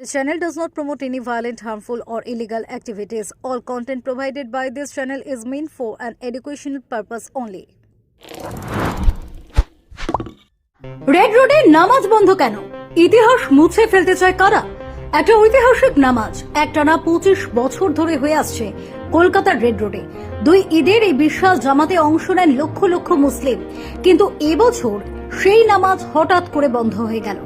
This channel does not promote any violent, harmful, or illegal activities. All content provided by this channel is meant for an educational purpose only. Red রোডে নামাজ বন্ধ কেন ইতিহাস মুছে ফেলতে চায় কারা একটা ঐতিহাসিক নামাজ একটানা পঁচিশ বছর ধরে হয়ে আসছে কলকাতার রেড রোডে দুই ঈদের এই বিশাল জামাতে অংশ নেন লক্ষ লক্ষ মুসলিম কিন্তু এবছর সেই নামাজ হঠাৎ করে বন্ধ হয়ে গেল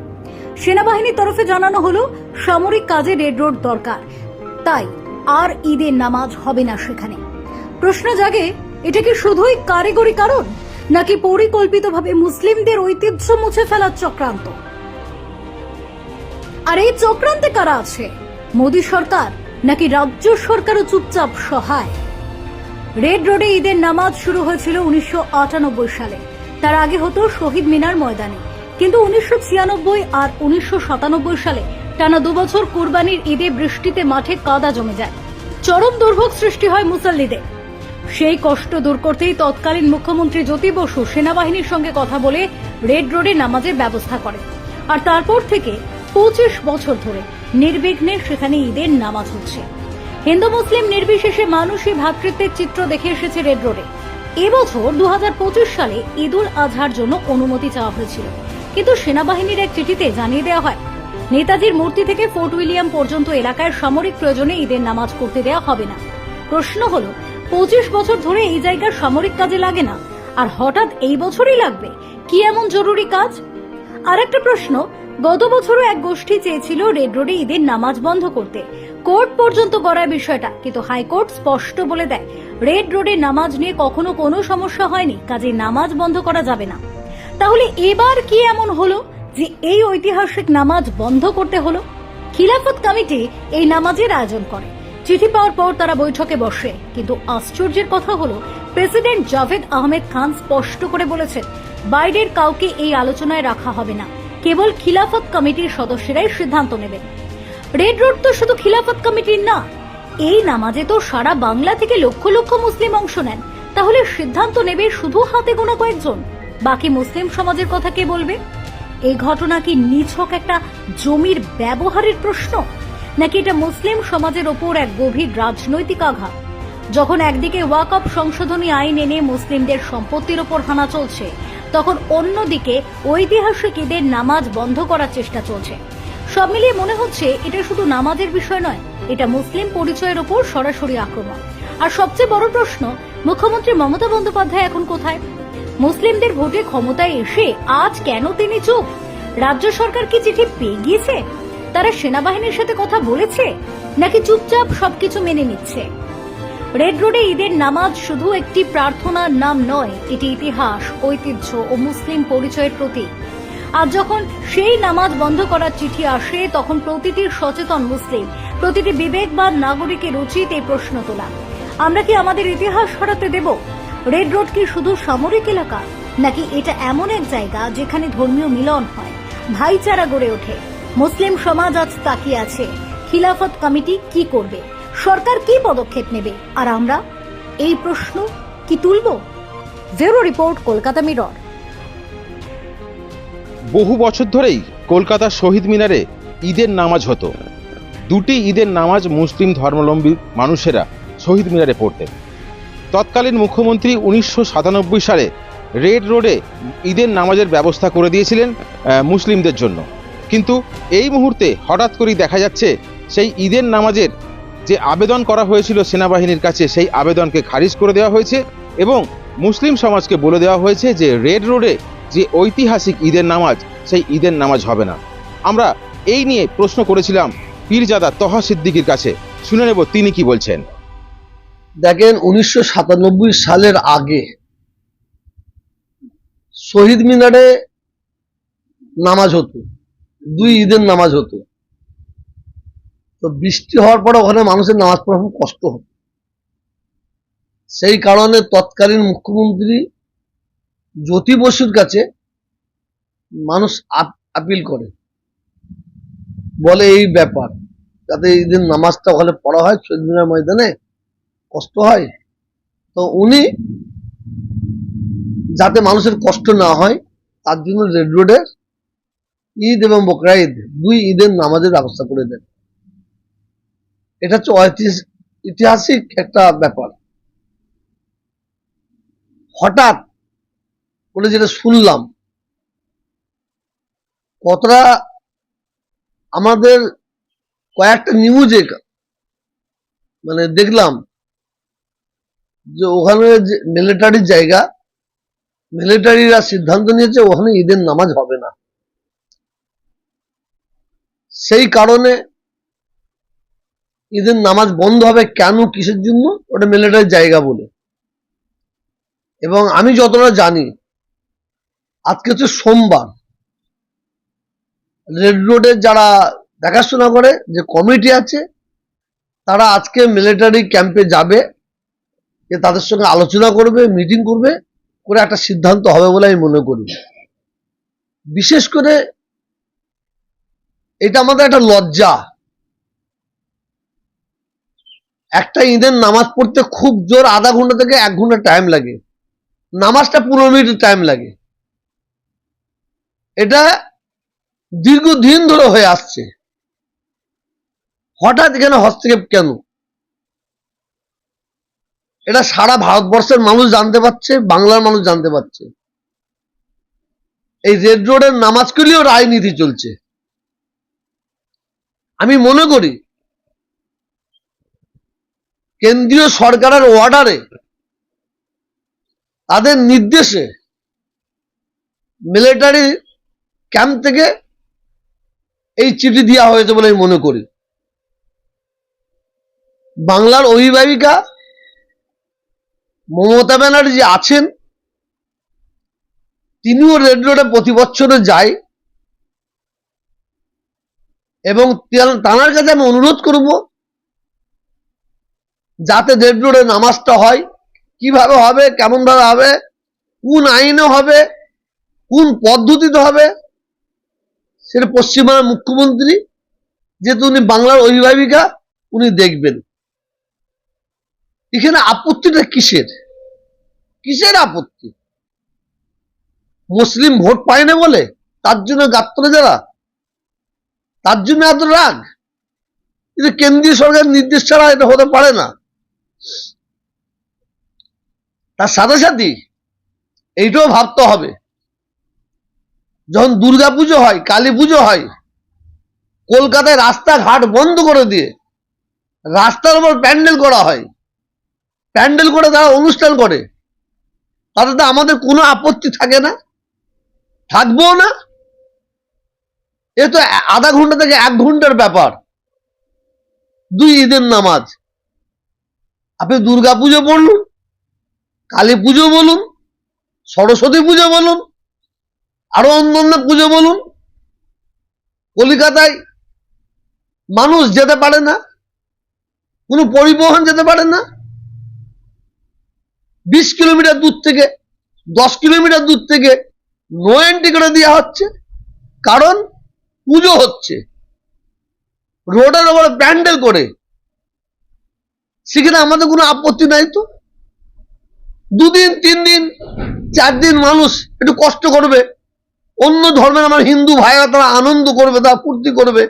সেনাবাহিনীর তরফে জানানো হলো, সামরিক কাজে রেড রোড দরকার। তাই আর ঈদের নামাজ হবে না সেখানে। প্রশ্ন জাগে, এটা কি শুধুই কারিগরি কারণ, নাকি পরিকল্পিতভাবে মুসলিমদের ঐতিহ্য মুছে ফেলার চক্রান্ত? আর এই চক্রান্তে কারা আছে? মোদী সরকার, নাকি রাজ্য সরকারও চুপচাপ সহায়? রেড রোডে ঈদের নামাজ শুরু হয়েছিল উনিশশো আটানব্বই সালে। তার আগে হতো শহীদ মিনার ময়দানে। কিন্তু উনিশশো ছিয়ানব্বই আর উনিশশো সাতানব্বই সালে টানা দুবছর কুরবানির ঈদে বৃষ্টিতে মাঠে কাদা জমে যায়। চরম দুর্ভোগ সৃষ্টি হয় মুসল্লিদের। সেই কষ্ট দূর করতেই তৎকালীন মুখ্যমন্ত্রী জ্যোতি বসু সেনাবাহিনীর সঙ্গে কথা বলে রেড রোডে নামাজের ব্যবস্থা করে আর তারপর থেকে পঁচিশ বছর ধরে নির্বিঘ্নে সেখানে ঈদের নামাজ হচ্ছে। হিন্দু মুসলিম নির্বিশেষে মানুষই ভ্রাতৃত্বের চিত্র দেখে এসেছে রেড রোডে। এবছর দু হাজার পঁচিশ সালে ঈদুল আজহার জন্য অনুমতি চাওয়া হয়েছিল। কিন্তু সেনাবাহিনীর এক চিঠিতে জানিয়ে দেওয়া হয়, নেতাজির মূর্তি থেকে ফোর্ট উইলিয়াম পর্যন্ত এলাকায় সামরিক প্রয়োজনে ঈদের নামাজ করতে দেওয়া হবে না। প্রশ্ন হলো, পঁচিশ বছর ধরে এই জায়গার সামরিক কাজে লাগে না, আর হঠাৎ এই বছরই লাগবে, কি এমন জরুরি কাজ? আর একটা প্রশ্ন, গত বছরও এক গোষ্ঠী চেয়েছিল রেড রোডে ঈদের নামাজ বন্ধ করতে। কোর্ট পর্যন্ত গড়ায় বিষয়টা কিন্তু হাইকোর্ট স্পষ্ট বলে দেয়, রেড রোডে নামাজ নিয়ে কখনো কোনো সমস্যা হয়নি, কাজে নামাজ বন্ধ করা যাবে না। তাহলে এবার কি এমন হলো যে এই ঐতিহাসিক নামাজ বন্ধ করতে হলো? খিলাফত কমিটি এই নামাজের আয়োজন করে। চিঠি পাওয়ার পর তারা বৈঠকে বসে। কিন্তু আশ্চর্যের কথা হলো, প্রেসিডেন্ট জাভেদ আহমেদ খান স্পষ্ট করে বলেছেন বাইরের কাউকে এই আলোচনায় রাখা হবে না। কেবল খিলাফত কমিটির সদস্যরাই সিদ্ধান্ত নেবে রেড রোড তো শুধু খিলাফত কমিটির না, এই নামাজে তো সারা বাংলা থেকে লক্ষ লক্ষ মুসলিম অংশ নেন। তাহলে সিদ্ধান্ত নেবে শুধু হাতে গোনা কয়েকজন? বাকি মুসলিম সমাজের কথা কে বলবে? এই ঘটনা কি নিছক একটা জমির ব্যবহারের প্রশ্ন? নাকি এটা মুসলিম সমাজের ওপর এক গভীর রাজনৈতিক আঘাত? যখন একদিকে ওয়াকআপ সংশোধনী আইন এনে মুসলিমদের সম্পত্তির ওপর হানা চলছে, তখন অন্যদিকে ঐতিহাসিক ঈদের নামাজ বন্ধ করার চেষ্টা চলছে। সব মিলিয়ে মনে হচ্ছে এটা শুধু নামাজের বিষয় নয়, এটা মুসলিম পরিচয়ের ওপর সরাসরি আক্রমণ। আর সবচেয়ে বড় প্রশ্ন, মুখ্যমন্ত্রী মমতা বন্দ্যোপাধ্যায় এখন কোথায়? মুসলিমদের ভোটে ক্ষমতায় এসে আজ কেন তিনি চুপ? রাজ্য সরকার কি চিঠি পেয়ে গিয়েছে? তারা সেনাবাহিনীর সাথে কথা বলেছে? নাকি চুপচাপ সবকিছু মেনে নিচ্ছে? রেড রোডে ঈদের নামাজ শুধু একটি প্রার্থনার নাম নয়, এটি ইতিহাস, ঐতিহ্য ও মুসলিম পরিচয়ের প্রতীক। আর যখন সেই নামাজ বন্ধ করার চিঠি আসে, তখন প্রতিটি সচেতন মুসলিম, প্রতিটি বিবেকবান নাগরিকের উচিত এই প্রশ্ন তোলা। আমরা কি আমাদের ইতিহাস হারাতে দেব? রেড রোড কি শুধু সামরিক এলাকা? নাকি এটা এমন এক জায়গা যেখানে ধর্মীয় মিলন হয়? ভাইচারা গড়ে ওঠে। মুসলিম সমাজ আজ তাকিয়ে আছে। খিলাফত কমিটি কি করবে? সরকার কি পদক্ষেপ নেবে? আর আমরা এই প্রশ্ন কি তুলব? Bureau report, Kolkata Mirror. বহু বছর ধরেই কলকাতার শহীদ মিনারে ঈদের নামাজ হতো। দুটি ঈদের নামাজ মুসলিম ধর্মাবলম্বী মানুষেরা শহীদ মিনারে পড়তেন। তৎকালীন মুখ্যমন্ত্রী উনিশশো সাতানব্বই সালে রেড রোডে ঈদের নামাজের ব্যবস্থা করে দিয়েছিলেন মুসলিমদের জন্য। কিন্তু এই মুহূর্তে হঠাৎ করেই দেখা যাচ্ছে, সেই ঈদের নামাজের যে আবেদন করা হয়েছিল সেনাবাহিনীর কাছে, সেই আবেদনকে খারিজ করে দেওয়া হয়েছে এবং মুসলিম সমাজকে বলে দেওয়া হয়েছে যে রেড রোডে যে ঐতিহাসিক ঈদের নামাজ, সেই ঈদের নামাজ হবে না। আমরা এই নিয়ে প্রশ্ন করেছিলাম পীরজাদা তহা সিদ্দিকির কাছে। শুনে নেব তিনি কি বলছেন। দেখেন উনিশশো সাতানব্বই সালের আগে শহীদ মিনারে নামাজ হতো, দুই ঈদের নামাজ হতো। তো বৃষ্টি হওয়ার পরে ওখানে মানুষের নামাজ পড়া খুব কষ্ট হতো। সেই কারণে তৎকালীন মুখ্যমন্ত্রী জ্যোতি বসুর কাছে মানুষ আপ- আপিল করে, বলে এই ব্যাপার, যাতে ঈদের নামাজটা ওখানে পড়া হয় শহীদ মিনার ময়দানে। কষ্ট হয়, তো উনি যাতে মানুষের কষ্ট না হয়, তার জন্য রেড রোডের ঈদ এবং বকরা ঈদ, দুই ঈদের নামাজের ব্যবস্থা করে দেন। এটা হচ্ছে ঐতিহাসিক একটা ব্যাপার। হঠাৎ করে যেটা শুনলাম, কতটা আমাদের কয়েকটা নিউজে মানে দেখলাম যে ওখানে যে মিলিটারির জায়গা মিলিটারিরা সিদ্ধান্ত নিয়েছে ওখানে ঈদের নামাজ হবে না। সেই কারণে ঈদের নামাজ বন্ধ হবে কেন, কিসের জন্য? ওটা মিলিটারির জায়গা বলে। এবং আমি যতটা জানি, আজকে হচ্ছে সোমবার। রেড রোডে যারা দেখাশোনা করে, যে কমিটি আছে, তারা আজকে মিলিটারি ক্যাম্পে যাবে। যে তাদের সঙ্গে আলোচনা করবে মিটিং করবে, করে একটা সিদ্ধান্ত হবে বলে আমি মনে করি। বিশেষ করে এটা আমাদের একটা লজ্জা। একটা ঈদের নামাজ পড়তে খুব জোর আধা ঘণ্টা থেকে এক ঘণ্টা টাইম লাগে। নামাজটা পনেরো মিনিট টাইম লাগে। এটা দীর্ঘদিন ধরে হয়ে আসছে। হঠাৎ এখানে হস্তক্ষেপ কেন? এটা সারা ভারতবর্ষের মানুষ জানতে পারছে, বাংলার মানুষ জানতে পারছে। এই রেড রোডের নামাজগুলিও রাজনীতি চলছে। আমি মনে করি, কেন্দ্রীয় সরকারের অর্ডারে তাদের নির্দেশে মিলিটারি ক্যাম্প থেকে এই চিঠি দেওয়া হয়েছে বলে আমি মনে করি। বাংলার অভিভাবিকা মমতা ব্যানার্জি আছেন, তিনিও রেড রোডে প্রতি বছরে যায়, এবং তে- তাঁর কাছে আমি অনুরোধ করব, যাতে রেড রোডে নামাজটা হয়, কীভাবে হবে কেমন ভাবে হবে, কোন আইনে হবে, কোন পদ্ধতিতে হবে, সেটা পশ্চিমবঙ্গের মুখ্যমন্ত্রী, যেহেতু উনি বাংলার অভিভাবিকা, উনি দেখবেন। এখানে আপত্তিটা কিসের? কিসের আপত্তি? মুসলিম ভোট পায় না বলে? তার জন্য গাত্তরে যারা? তার জন্য এত রাগ? কিন্তু কেন্দ্রীয় সরকারের নির্দেশ ছাড়া এটা হতে পারে না। তার সাথে সাথে এইটাও ভাবতে হবে। যখন দুর্গা পুজো হয় কালী পুজো হয়, কলকাতায় রাস্তাঘাট বন্ধ করে দিয়ে রাস্তার উপর প্যান্ডেল করা হয় প্যান্ডেল করে, তারা অনুষ্ঠান করে। তাতে তো আমাদের কোনো আপত্তি থাকে না। থাকব না। এ তো আধা ঘণ্টা থেকে এক ঘণ্টার ব্যাপার। দুই ঈদের নামাজ। আপনি দুর্গা পুজো পড়লুন কালী পুজো বলুন, সরস্বতী পুজো বলুন, আরও অন্যান্য পুজো বলুন। কলিকাতায় মানুষ যেতে পারে না, কোনো পরিবহন যেতে পারে না। বিশ কিলোমিটার দূর থেকে, দশ কিলোমিটার দূর থেকে নো এন্ট্রি করে দেওয়া হচ্ছে, কারণ পুজো হচ্ছে। রোডের ওপরে প্যান্ডেল করে। সেখানে আমাদের কোনো আপত্তি নাই তো। দুদিন তিন দিন চার দিন মানুষ একটু কষ্ট করবে। অন্য ধর্মের আমার হিন্দু ভাইরা তারা আনন্দ করবে, তারা ফুর্তি করবে।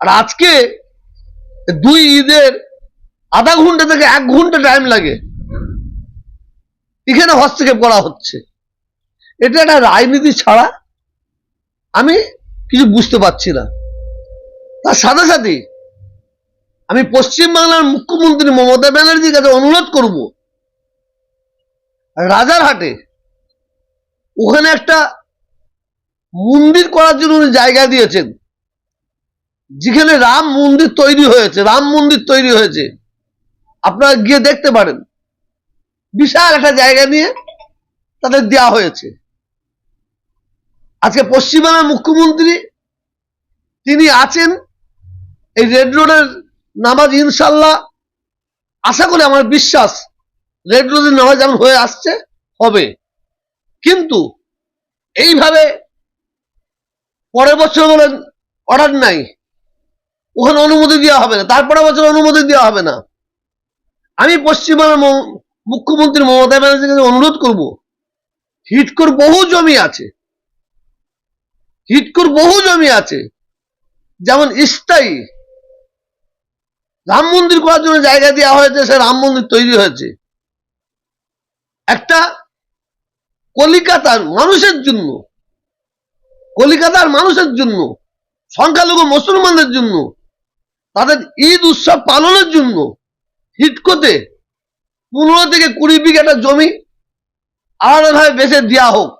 আর আজকে দুই ঈদের আধা ঘণ্টা থেকে এক ঘণ্টা টাইম লাগে। এখানে হস্তক্ষেপ করা হচ্ছে। এটা একটা রাজনীতি ছাড়া আমি কিছু বুঝতে পারছি না। তার সাথে সাথে আমি পশ্চিমবাংলার মুখ্যমন্ত্রী মমতা ব্যানার্জির কাছে অনুরোধ করব, রাজারহাটে ওখানে একটা মন্দির করার জন্য উনি জায়গা দিয়েছেন। যেখানে রাম মন্দির তৈরি হয়েছে, রাম মন্দির তৈরি হয়েছে। আপনারা গিয়ে দেখতে পারেন। বিশাল একটা জায়গা নিয়ে তাদের দেওয়া হয়েছে। আজকে পশ্চিমবঙ্গের মুখ্যমন্ত্রী তিনি আছেন, এই রেড রোডের নামাজ ইনশাল্লাহ, আশা করি আমার বিশ্বাস রেড রোডের নামাজ যেমন হয়ে আসছে, হবে। কিন্তু এইভাবে পরের বছর বলেন অর্ডার নাই, ওখানে অনুমতি দেওয়া হবে না তারপরে বছর অনুমতি দেওয়া হবে না। আমি পশ্চিমবঙ্গের ম- মুখ্যমন্ত্রী মমতা ব্যানার্জির কাছে অনুরোধ করব, হিটকোর বহু জমি আছে, হিটকোর বহু জমি আছে, যেমন স্থায়ী, রাম মন্দির করার জন্য জায়গা দেওয়া হয়েছে, সে রাম মন্দির তৈরি হয়েছে। একটা কলিকাতার মানুষের জন্য, কলিকাতার মানুষের জন্য, সংখ্যালঘু মুসলমানদের জন্য, তাদের ঈদ উৎসব পালনের জন্য হিটকোতে পনেরো থেকে কুড়ি বিঘাটা জমি আলাদাভাবে বেছে দেওয়া হোক।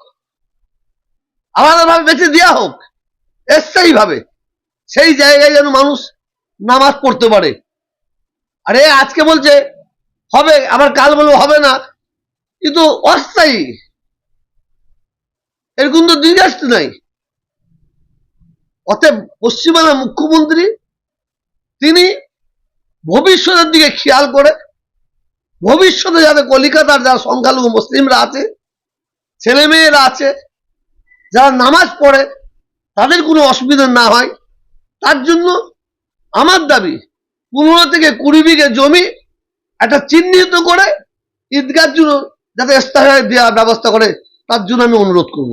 আলাদাভাবে বেছে দেওয়া হোক। ভাবে সেই জায়গায় যেন মানুষ নামাজ পড়তে পারে। আরে, আজকে বলছে, হবে, আবার কাল বলব, হবে না। কিন্তু অস্থায়ী। এরকম তো দীর্ঘাস্ত নাই। অতএব পশ্চিমবাংলার মুখ্যমন্ত্রী, তিনি ভবিষ্যতের দিকে খেয়াল করে ভবিষ্যতে যাতে কলিকাতার যারা সংখ্যালঘু মুসলিমরা আছে ছেলে মেয়েরা আছে, যারা নামাজ পড়ে, তাদের কোনো অসুবিধা না হয়। তার জন্য আমার দাবি, পনেরো থেকে কুড়ি বিঘে জমি একটা চিহ্নিত করে ঈদগার জন্য যাতে স্থায়ী দেওয়ার ব্যবস্থা করে, তার জন্য আমি অনুরোধ করব।